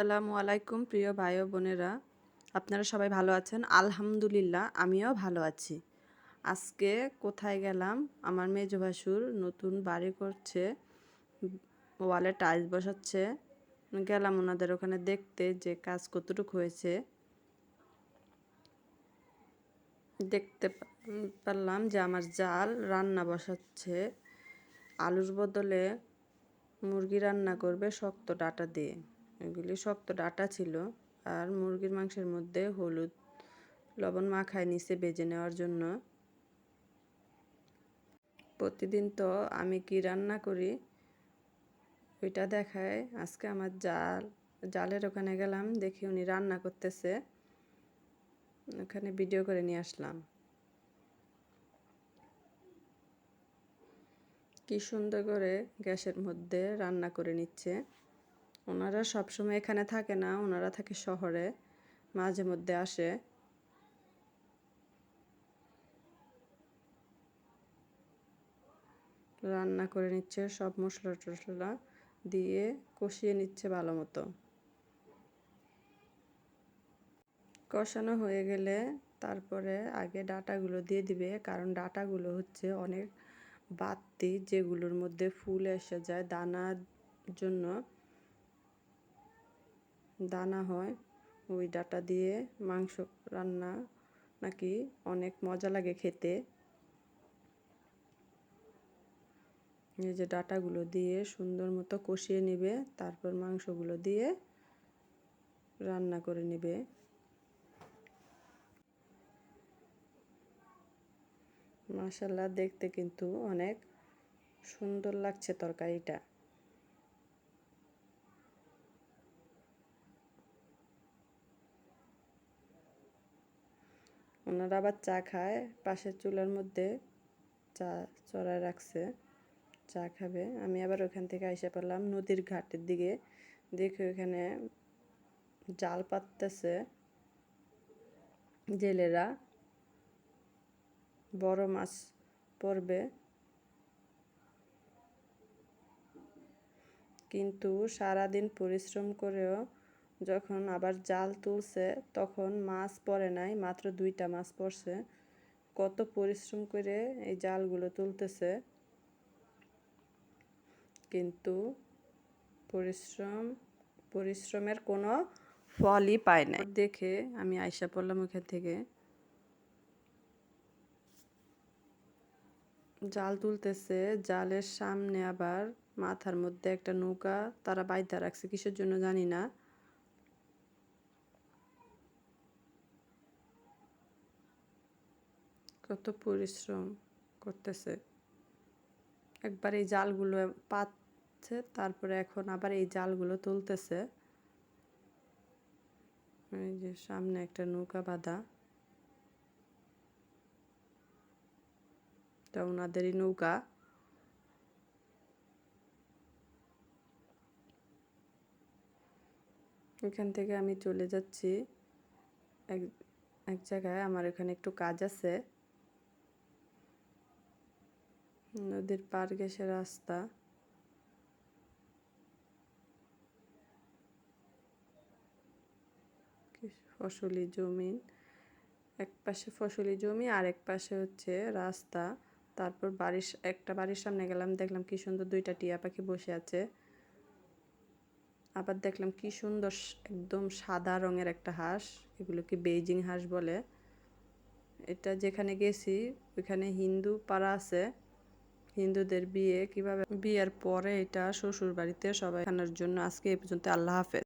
আসসালামু আলাইকুম, প্রিয় ভাই বোনেরা। আপনারা সবাই ভালো আছেন? আলহামদুলিল্লাহ, আমিও ভালো আছি। আজকে কোথায় গেলাম? আমার মেজ ভাসুর নতুন বাড়ি করছে, ওয়ালে টাইলস বসাচ্ছে। গেলাম ওনাদের ওখানে দেখতে যে কাজ কতটুকু হয়েছে। দেখতে পারলাম যে আমার জাল রান্না বসাচ্ছে। আলুর বদলে মুরগি রান্না করবে শক্ত ডাটা দিয়ে। এগুলি শক্ত ডাটা ছিল আর মুরগির মাংসের মধ্যে হলুদ লবণ মাখায় নিচে বেজে নেওয়ার জন্য। প্রতিদিন তো আমি কি রান্না করি? ওইটা দেখায়। আজকে আমার জাল, জালের ওখানে গেলাম, দেখি উনি রান্না করতেছে। ওখানে ভিডিও করে নিয়ে আসলাম। কি সুন্দর করে গ্যাসের মধ্যে রান্না করে নিচ্ছে। ওনারা সবসময় এখানে থাকে না, ওনারা থাকে শহরে, মাঝে মধ্যে আসে। রান্না করে নিচ্ছে, সব মশলা টশলা দিয়ে কষিয়ে নিচ্ছে ভালো মতো। কষানো হয়ে গেলে তারপরে আগে ডাটাগুলো দিয়ে দিবে, কারণ ডাটাগুলো হচ্ছে অনেক বাড়তি, যেগুলোর মধ্যে ফুল এসে যায় দানার জন্য। দানা হয়, ওই ডাটা দিয়ে মাংস রান্না নাকি অনেক মজা লাগে খেতে। এই যে ডাটাগুলো দিয়ে সুন্দর মতো কষিয়ে নেবে, তারপর মাংসগুলো দিয়ে রান্না করে নেবে। মাসাল্লাহ দেখতে কিন্তু অনেক সুন্দর লাগছে তরকারিটা। ওনারা আবার চা খায়, পাশের চুলার মধ্যে চা চড়ায় রাখছে, চা খাবে। আমি আবার ওখান থেকে আইসা পড়লাম নদীর ঘাটের দিকে, দেখে ওখানে জাল পাততেছে জেলেরা। বড় মাছ পড়বে। কিন্তু সারাদিন পরিশ্রম করেও যখন আবার জাল তুলছে, তখন মাছ পড়ে নাই, মাত্র দুইটা মাছ পড়ছে। কত পরিশ্রম করে এই জালগুলো তুলতেছে। কিন্তু পরিশ্রম, পরিশ্রমের কোনো ফলই পায় না দেখে আমি আয়সা পড়লাম ওখান থেকে। জাল তুলতেছে, জালের সামনে আবার মাথার মধ্যে একটা নৌকা তারা বাইদা রাখছে, কিসের জন্য জানি না। কত পরিশ্রম করতেছে। একবার এই জালগুলো পাচ্ছে তারপরে এখন আবার এই জালগুলো তুলতেছে। এই যে সামনে একটা নৌকা বাঁধা। এটা ওনাদেরই নৌকা। এখান থেকে আমি চলে যাচ্ছি। এক এক জায়গায় আমার এখানে একটু কাজ আছে। নদীর পার গেছে রাস্তা। ফসলি জমি, এক পাশে ফসলি জমি আর এক পাশে হচ্ছে রাস্তা। তারপর বাড়ির একটা বাড়ির সামনে গেলাম, দেখলাম কি সুন্দর দুইটা টিয়া পাখি বসে আছে। আবার দেখলাম কি সুন্দর একদম সাদা রঙের একটা হাঁস, এগুলোকে বেইজিং হাঁস বলে। এটা যেখানে গেছি, ওইখানে হিন্দু পাড়া আছে। হিন্দুদের বিয়ে, কীভাবে বিয়ের পরে এটা শ্বশুর বাড়িতে সবাই খানার জন্য আজকে এই পর্যন্ত আল্লাহ হাফেজ।